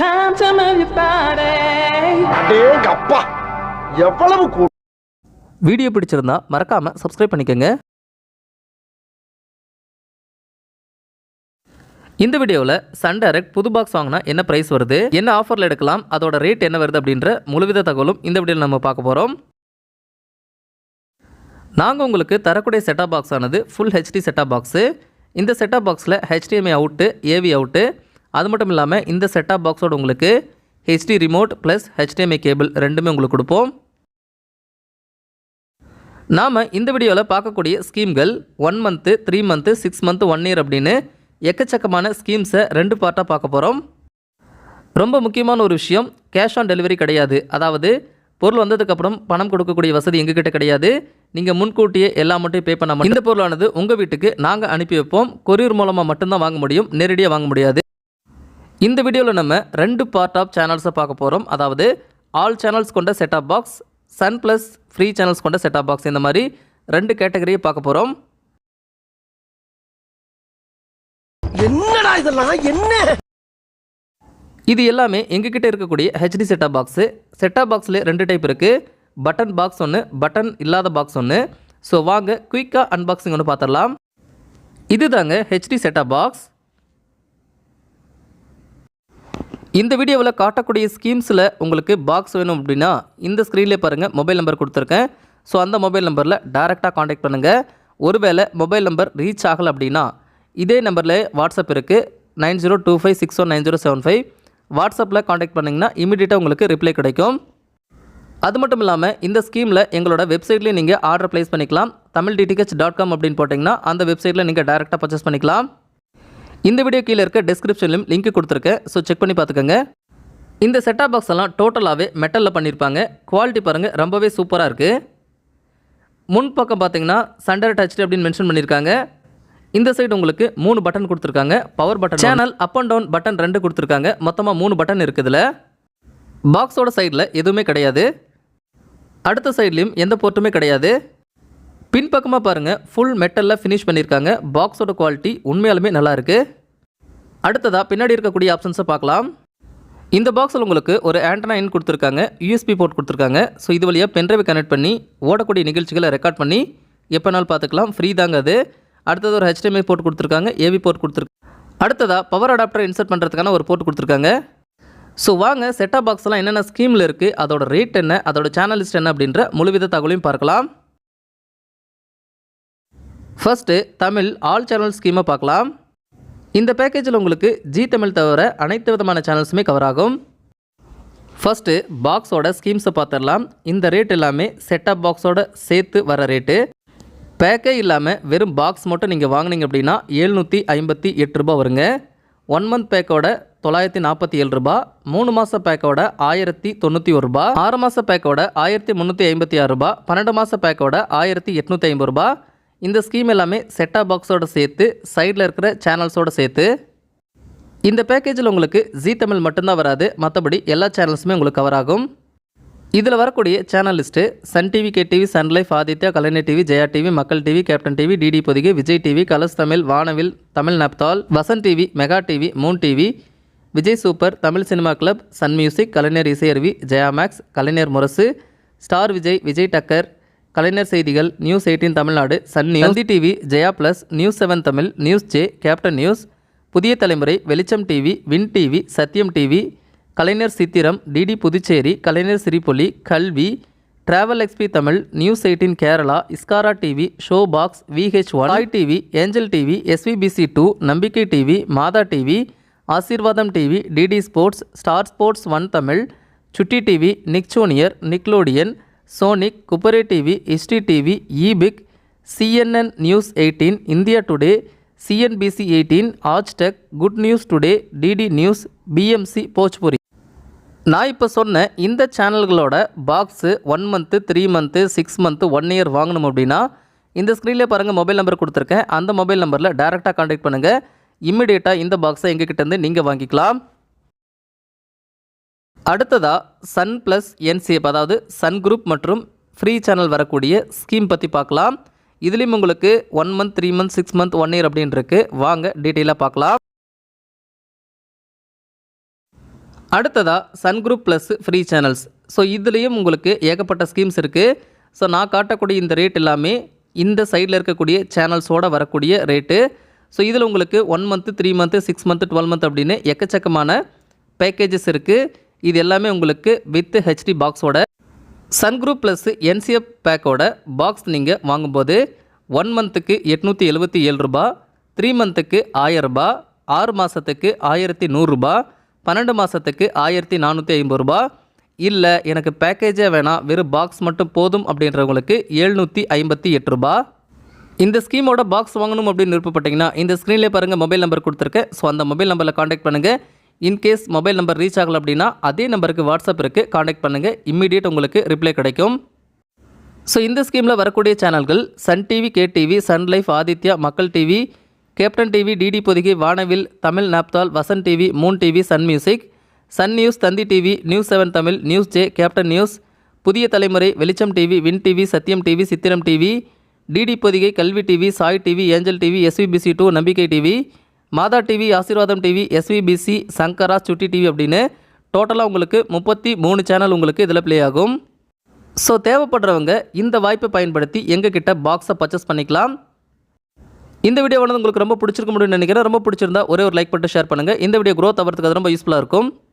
Time to move your body. அடேங்க அப்பா எவ்வளவு கூ வீடியோ பிடிச்சிருந்தா மறக்காமல் சப்ஸ்கிரைப் பண்ணிக்கோங்க. இந்த வீடியோவில் சன் டைரக்ட் புது பாக்ஸ் வாங்கினா என்ன ப்ரைஸ் வருது என்ன ஆஃபரில் எடுக்கலாம் அதோட ரேட் என்ன வருது அப்படின்ற முழுவித தகவலும் இந்த வீடியோவில் நம்ம பார்க்க போகிறோம் நாங்கள் உங்களுக்கு தரக்கூடிய செட்டாப் பாக்ஸ் ஆனது full HD set top box இந்த செட்டாப் பாக்ஸில் HDMI அவுட்டு ஏவி அவுட்டு அது மட்டும் இல்லாமல் இந்த செட்டாப் பாக்ஸோட உங்களுக்கு HD remote plus HDMI cable ரெண்டுமே உங்களுக்கு கொடுப்போம். நாம் இந்த வீடியோவில் பார்க்கக்கூடிய ஸ்கீம்கள் one month three month six month one year அப்படின்னு எக்கச்சக்கமான ஸ்கீம்ஸை ரெண்டு பார்ட்டாக பார்க்க போகிறோம் ரொம்ப முக்கியமான ஒரு விஷயம் கேஷ் ஆன் டெலிவரி கிடையாது. அதாவது பொருள் வந்ததுக்கப்புறம் பணம் கொடுக்கக்கூடிய வசதி எங்ககிட்ட கிடையாது. நீங்கள் முன்கூட்டியே எல்லா மட்டும் பே பண்ண இந்த பொருளானது உங்கள் வீட்டுக்கு நாங்கள் அனுப்பி வைப்போம். கொரியர் மூலமாக மட்டும்தான் வாங்க முடியும். நேரடியாக வாங்க முடியாது. இந்த வீடியோவில் நம்ம ரெண்டு பார்ட் ஆஃப் சேனல்ஸை பார்க்க போகிறோம் அதாவது ஆல் சேனல்ஸ் கொண்ட set top box Sun plus free channels கொண்ட செட்டாப் பாக்ஸ் இந்த மாதிரி ரெண்டு கேட்டகரியை பார்க்க போகிறோம் என்னடா இதெல்லாம்? என்ன? இது எல்லாமே எங்ககிட்ட இருக்கக்கூடிய ஹெச்டி செட்டாப் பாக்ஸு செட்டாப் பாக்ஸில் ரெண்டு டைப் இருக்குது பட்டன் பாக்ஸ் ஒன்று பட்டன் இல்லாத பாக்ஸ் ஒன்று ஸோ வாங்க குயிக்காக அன்பாக்சிங் ஒன்று பார்த்துடலாம். இது தாங்க ஹெச்டி செட்டாப் பாக்ஸ் இந்த வீடியோவில் காட்டக்கூடிய ஸ்கீம்ஸில் உங்களுக்கு பாக்ஸ் வேணும் அப்படின்னா இந்த ஸ்க்ரீன்லேயே பாருங்கள் மொபைல் நம்பர் கொடுத்துருக்கேன். ஸோ அந்த மொபைல் நம்பரில் டேரெக்டாக காண்டாக்ட் பண்ணுங்கள் ஒருவேளை மொபைல் நம்பர் ரீச் ஆகலை அப்படின்னா இதே நம்பரில் வாட்ஸ்அப் இருக்குது nine zero two five six one nine zero seven five. வாட்ஸ்அப்பில் காண்டாக்ட் பண்ணிங்கன்னா இமீடியட்டாக உங்களுக்கு ரிப்ளை கிடைக்கும். அது மட்டும் இல்லாமல் இந்த ஸ்கீமில் எங்களோட வெப்சைட்லேயும் நீங்கள் ஆர்டர் ப்ளேஸ் பண்ணிக்கலாம். தமிழ் டிடிஹெச் டாட் காம் அப்படின்னு போட்டிங்கன்னா அந்த வெப்சைட்டில் நீங்கள் டேரெக்டாக பர்ச்சேஸ் பண்ணிக்கலாம். இந்த வீடியோ கீழே இருக்க டிஸ்கிரிப்ஷன்லையும் லிங்க் கொடுத்துருக்கேன் ஸோ செக் பண்ணி பார்த்துக்கோங்க. இந்த செட்டாப் பாக்ஸ் எல்லாம் டோட்டலாகவே மெட்டலில் பண்ணியிருப்பாங்க குவாலிட்டி பாருங்கள் ரொம்பவே சூப்பராக இருக்குது முன் பக்கம் பார்த்தீங்கன்னா சண்டர் டச் அப்படின்னு மென்ஷன் பண்ணியிருக்காங்க இந்த சைடு உங்களுக்கு மூணு பட்டன் கொடுத்துருக்காங்க. Power button channel up and down button ரெண்டு கொடுத்துருக்காங்க. மொத்தமாக மூணு பட்டன் இருக்குதுல பாக்ஸோட சைடில் எதுவுமே கிடையாது. அடுத்த சைட்லேயும் எந்த போர்ட்டுமே கிடையாது. பின்பக்கமாக பாருங்கள் ஃபுல் மெட்டலில் ஃபினிஷ் பண்ணியிருக்காங்க பாக்ஸோட குவாலிட்டி உண்மையாலுமே நல்லாயிருக்கு அடுத்ததாக பின்னாடி இருக்கக்கூடிய ஆப்ஷன்ஸை பார்க்கலாம். இந்த பாக்ஸில் உங்களுக்கு ஒரு ஆண்டனா இன் கொடுத்துருக்காங்க யூஎஸ்பி போர்ட் கொடுத்துருக்காங்க. ஸோ இது வழியாக பென்ட்ரைவை கனெக்ட் பண்ணி ஓடக்கூடிய நிகழ்ச்சிகளை ரெக்கார்ட் பண்ணி எப்போனாலும் பார்த்துக்கலாம். ஃப்ரீ தாங்க அது. அடுத்தது ஒரு ஹெச்டிஎம்ஐ போர்ட் கொடுத்துருக்காங்க ஏவி போர்ட் கொடுத்துருக்கு அடுத்ததாக பவர் அடாப்டர் இன்சர்ட் பண்ணுறதுக்கான ஒரு போர்ட் கொடுத்துருக்காங்க. ஸோ வாங்க செட்டா பாக்ஸ்லாம் என்னென்ன ஸ்கீமில் இருக்குது அதோட ரேட் என்ன அதோட சேனலிஸ்ட் என்ன அப்படின்ற முழுவித தகவலையும் பார்க்கலாம். ஃபர்ஸ்ட்டு தமிழ் ஆல் சேனல் ஸ்கீமை பார்க்கலாம். இந்த பேக்கேஜில் உங்களுக்கு ஜி தமிழ் தவிர அனைத்து விதமான சேனல்ஸுமே கவர் ஆகும். ஃபர்ஸ்ட்டு பாக்ஸோட ஸ்கீம்ஸை பார்த்துடலாம். இந்த ரேட் எல்லாமே செட்டப் பாக்ஸோட சேர்த்து வர ரேட்டு பேக்கே இல்லாமல் வெறும் பாக்ஸ் மட்டும் நீங்கள் வாங்குனீங்க அப்படின்னா ஏழ்நூற்றி ஐம்பத்தி எட்டு ரூபா வருங்க. ஒன் மந்த் பேக்கோட தொள்ளாயிரத்தி நாற்பத்தி ஏழு ரூபா மூணு மாத பேக்கோட ஆயிரத்தி தொண்ணூற்றி ஒரு ரூபா ஆறு மாத பேக்கோட ஆயிரத்தி முந்நூற்றி ஐம்பத்தி ஆறு ரூபா பன்னெண்டு மாத பேக்கோட ஆயிரத்தி எட்நூற்றி ஐம்பது ரூபா இந்த ஸ்கீம் எல்லாமே செட்டா பாக்ஸோட சேர்த்து சைடில் இருக்கிற சேனல்ஸோடு சேர்த்து இந்த பேக்கேஜில் உங்களுக்கு ஜி தமிழ் மட்டும்தான் வராது மற்றபடி எல்லா சேனல்ஸுமே உங்களுக்கு கவர் ஆகும் இதில் வரக்கூடிய channel list Sun TV K TV Sun life Aditya Kalaignar TV Jaya TV Makkal TV captain TV DD Podhigai Vijay TV colors Tamil Vanavil Tamil Naptol Vasan TV mega TV moon TV Vijay super Tamil cinema club Sun music Kalaignar Isaiaruvi Jaya max Kalaignar Murasu star Vijay Vijay Takkar Kalaignar Seithigal news eighteen Tamil Nadu Sun news TV Jaya plus news seven Tamil news J captain news Puthiya Thalaimurai Velicham TV win TV Sathiyam TV Kalaignar Chithiram DD Puducherry Kalaignar Siripoli Kalvi travel XP Tamil news eighteen Kerala இஸ்காரா TV show box VH one I TV angel TV SVBC two Nambikkai TV Matha TV Aasirvatham TV DD sports star sports one Tamil Chutti TV Nick junior Nickelodeon Sonic குப்பரே TV history TV epic CNN news eighteen India today CNBC eighteen Aaj Tak good news today DD news PMC Bhojpuri நான் இப்போ சொன்ன இந்த சேனல்களோட box one month three month six month one year வாங்கணும் அப்படின்னா இந்த ஸ்க்ரீன்லேயே பாருங்கள் mobile number கொடுத்துருக்கேன். அந்த மொபைல் நம்பரில் டேரெக்டாக காண்டாக்ட் பண்ணுங்கள் இம்மிடியேட்டாக இந்த பாக்ஸை எங்ககிட்டேருந்து நீங்கள் வாங்கிக்கலாம். அடுத்ததாக சன் ப்ளஸ் என்சிஎப் அதாவது சன் குரூப் மற்றும் ஃப்ரீ சேனல் வரக்கூடிய ஸ்கீம் பற்றி பார்க்கலாம். இதுலேயும் உங்களுக்கு one month three month six month one year அப்படின்னு வாங்க டீட்டெயிலாக பார்க்கலாம். அடுத்ததாக Sun group plus free channels so இதுலேயும் உங்களுக்கு ஏகப்பட்ட ஸ்கீம்ஸ் இருக்குது ஸோ நான் காட்டக்கூடிய இந்த ரேட் எல்லாமே இந்த சைடில் இருக்கக்கூடிய சேனல்ஸோட வரக்கூடிய ரேட்டு ஸோ இதில் உங்களுக்கு one month three month six month twelve month அப்படின்னு எக்கச்சக்கமான பேக்கேஜஸ் இருக்குது இது எல்லாமே உங்களுக்கு வித் ஹெச்டி பாக்ஸோட சன் குரூப் ப்ளஸ் என்சிஎஃப் பேக்கோட பாக்ஸ் நீங்கள் வாங்கும்போது ஒன் மந்த்துக்கு எட்நூற்றி எழுபத்தி ஏழு ரூபா த்ரீ மந்த்துக்கு ஆயரரூபா ஆறு மாதத்துக்கு ஆயிரத்தி நூறுரூபா பன்னெண்டு மாதத்துக்கு ஆயிரத்தி நானூற்றி ஐம்பது ரூபா. இல்லை எனக்கு பேக்கேஜே வேணாம் வெறும் பாக்ஸ் மட்டும் போதும் அப்படின்றவங்களுக்கு எழுநூற்றி ஐம்பத்தி எட்டு ரூபா. இந்த ஸ்கீமோட பாக்ஸ் வாங்கணும் அப்படின்னு விருப்பப்பட்டிங்கன்னா இந்த ஸ்க்ரீன்லேயே பாருங்கள் மொபைல் நம்பர் கொடுத்துருக்கேன். ஸோ அந்த மொபைல் நம்பரில் காண்டாக்ட் பண்ணுங்கள் in case mobile number reach ஆகலை அப்படின்னா அதே நம்பருக்கு வாட்ஸ்அப் இருக்குது காண்டாக்ட் பண்ணுங்கள் இம்மீடியட் உங்களுக்கு ரிப்ளை கிடைக்கும். ஸோ இந்த ஸ்கீமில் வரக்கூடிய சேனல்கள் Sun TV K TV Sun life Aditya Makkal TV captain TV DD Podhigai Vanavil Tamil Naptol Vasan TV moon TV Sun music Sun news Thanthi TV news seven Tamil news J captain news Puthiya Thalaimurai Velicham TV win TV Sathiyam TV Chithiram TV DD Podhigai Kalvi TV Sai TV angel TV SVBC two Nambikkai TV Matha TV Aasirvatham TV SVBC Sankara Chutti TV அப்படின்னு டோட்டலாக உங்களுக்கு முப்பத்தி மூணு channel உங்களுக்கு இதில் play ஆகும். So தேவைப்படுறவங்க இந்த வாய்ப்பை பயன்படுத்தி எங்கள் கிட்ட பாக்ஸை பர்ச்சேஸ் பண்ணிக்கலாம். இந்த வீடியோ வந்து உங்களுக்கு ரொம்ப பிடிச்சிருக்க முடியும்னு நினைக்கிறேன். ரொம்ப பிடிச்சிருந்தா ஒரே ஒரு லைக் பண்ணிட்டு ஷேர் பண்ணுங்கள் இந்த வீடியோ க்ரோத் ஆகிறதுக்கு அது ரொம்ப யூஸ்ஃபுல்லாக இருக்கும்.